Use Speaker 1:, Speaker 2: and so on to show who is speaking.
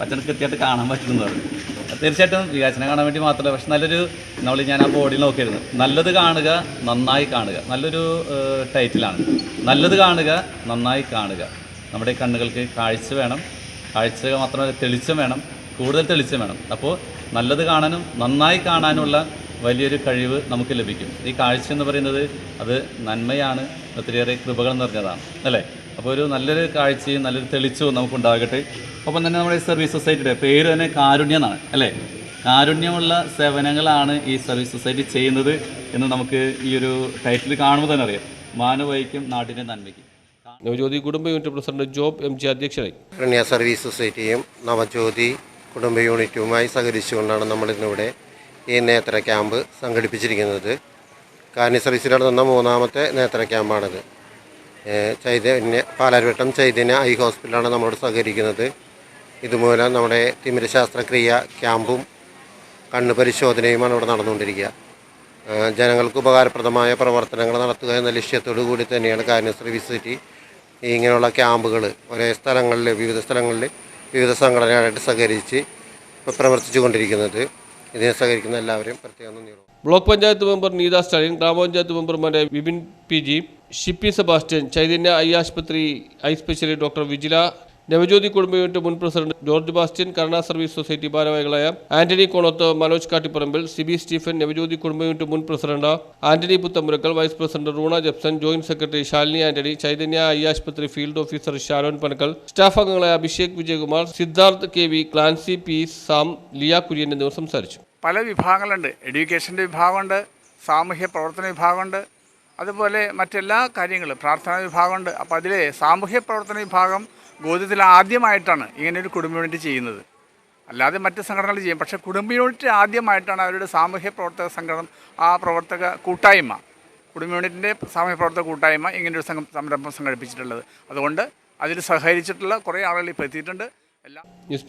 Speaker 1: പച്ചന് കൃത്യമായിട്ട് കാണാൻ പറ്റുന്നതാണ് തീർച്ചയായിട്ടും വികാസനം കാണാൻ വേണ്ടി മാത്രമല്ല പക്ഷെ നല്ലൊരു നമ്മൾ ഞാൻ ആ ബോഡിയിൽ നോക്കിയിരുന്നു. നല്ലത് കാണുക നന്നായി കാണുക. നല്ലൊരു ടൈറ്റിലാണ് നല്ലത് കാണുക നന്നായി കാണുക. നമ്മുടെ കണ്ണുകൾക്ക് കാഴ്ച വേണം. കാഴ്ച മാത്രമല്ല തെളിച്ചം വേണം. കൂടുതൽ തെളിച്ചം വേണം. അപ്പോൾ നല്ലത് കാണാനും നന്നായി കാണാനുമുള്ള വലിയൊരു കഴിവ് നമുക്ക് ലഭിക്കും. ഈ കാഴ്ച എന്ന് പറയുന്നത് അത് നന്മയാണ്. ഒത്തിരിയേറെ കൃപകൾ നിറഞ്ഞതാണ്. അല്ലേ? അപ്പോൾ ഒരു നല്ലൊരു കാഴ്ചയും നല്ലൊരു തെളിച്ചവും നമുക്കുണ്ടാകട്ടെ. ഒപ്പം തന്നെ നമ്മുടെ ഈ സർവീസ് സൊസൈറ്റിയുടെ പേര് തന്നെ കാരുണ്യം എന്നാണ് അല്ലേ? കാരുണ്യമുള്ള സേവനങ്ങളാണ് ഈ സർവീസ് സൊസൈറ്റി ചെയ്യുന്നത് എന്ന് നമുക്ക് ഈ ഒരു ടൈറ്റിൽ കാണുമ്പോൾ തന്നെ അറിയാം. മാനവൈക്കും നാടിന്റെ നന്മയ്ക്കും.
Speaker 2: നവജ്യോതി കുടുംബ unit president Job M G അധ്യക്ഷനായി.
Speaker 3: കാരുണ്യ സർവീസ് സൊസൈറ്റിയും നവജ്യോതി കുടുംബ യൂണിറ്റുമായി സഹകരിച്ചുകൊണ്ടാണ് നമ്മളിന്നിവിടെ ഈ നേത്ര ക്യാമ്പ് സംഘടിപ്പിച്ചിരിക്കുന്നത്. കാരുണ്യ സർവീസിൽ നടന്ന മൂന്നാമത്തെ നേത്ര ക്യാമ്പാണിത്. ചൈതന്യ പാലാരിവട്ടം ചൈതന്യ ഐ ഹോസ്പിറ്റലാണ് നമ്മളോട് സഹകരിക്കുന്നത്. ഇതുമൂലം നമ്മുടെ തിമിര ശാസ്ത്രക്രിയ ക്യാമ്പും കണ്ണ് പരിശോധനയുമാണ് ഇവിടെ നടന്നുകൊണ്ടിരിക്കുക. ജനങ്ങൾക്ക് ഉപകാരപ്രദമായ പ്രവർത്തനങ്ങൾ നടത്തുക എന്ന ലക്ഷ്യത്തോടു കൂടി തന്നെയാണ് കാരുണ്യ വിസിറ്റി. ഇങ്ങനെയുള്ള ക്യാമ്പുകൾ ഒരേ സ്ഥലങ്ങളിൽ വിവിധ സ്ഥലങ്ങളിൽ വിവിധ സംഘടനകളായിട്ട് സഹകരിച്ച് പ്രവർത്തിച്ചു കൊണ്ടിരിക്കുന്നത് ഇതിനെ സഹകരിക്കുന്ന എല്ലാവരെയും പ്രത്യേകം നന്ദി
Speaker 2: block panchayat member Neetha Stalin ഗ്രാമപഞ്ചായത്ത് മെമ്പർമാരായ Vipin P G Shippy Sebastian Chaitanya eye ആശുപത്രി eye specialist doctor Vijila Navajyothi കുടുംബ യൂണിറ്റ് മുൻ president George Bastian Karuna service society ഭാരവാഹികളായ ആന്റണി കോണത്ത് മനോജ് കാട്ടിപ്പറമ്പിൽ സിബി സ്റ്റീഫൻ നവജ്യോതി കുടുംബ യൂണിറ്റ് മുൻ president Antony Puthenpurackal vice president Roona Jepson joint secretary Shalini Antony Chaitanya eye ആശുപത്രി field officer Sharon Panackal staff അംഗങ്ങളായ Abhishek Vijayakumar Siddharth K V Clancy P Sam Liya Kurian എന്നിവർ സംസാരിച്ചു.
Speaker 4: പല വിഭാഗങ്ങളുണ്ട്. എഡ്യൂക്കേഷന്റെ വിഭാഗമുണ്ട് സാമൂഹ്യ പ്രവർത്തന വിഭാഗമുണ്ട് അതുപോലെ മറ്റെല്ലാ കാര്യങ്ങളും പ്രാർത്ഥനാ വിഭാഗമുണ്ട്. അപ്പോൾ അതിലെ സാമൂഹ്യ പ്രവർത്തന വിഭാഗം ഗോതിത്തിൽ ആദ്യമായിട്ടാണ് ഇങ്ങനെ ഒരു കുടുംബ യൂണിറ്റ് ചെയ്യുന്നത്. അല്ലാതെ മറ്റ് സംഘടനകൾ ചെയ്യും. പക്ഷേ കുടുംബ യൂണിറ്റ് ആദ്യമായിട്ടാണ് അവരുടെ സാമൂഹ്യ പ്രവർത്തക സംഘടന ആ പ്രവർത്തക കൂട്ടായ്മ കുടുംബ യൂണിറ്റിന്റെ സാമൂഹ്യ പ്രവർത്തക കൂട്ടായ്മ ഇങ്ങനൊരു സംഘം സംരംഭം സംഘടിപ്പിച്ചിട്ടുള്ളത്. അതുകൊണ്ട് അതിൽ സഹകരിച്ചിട്ടുള്ള കുറേ ആളുകൾ ഇപ്പോൾ എത്തിയിട്ടുണ്ട്. എല്ലാ
Speaker 2: ന്യൂസ്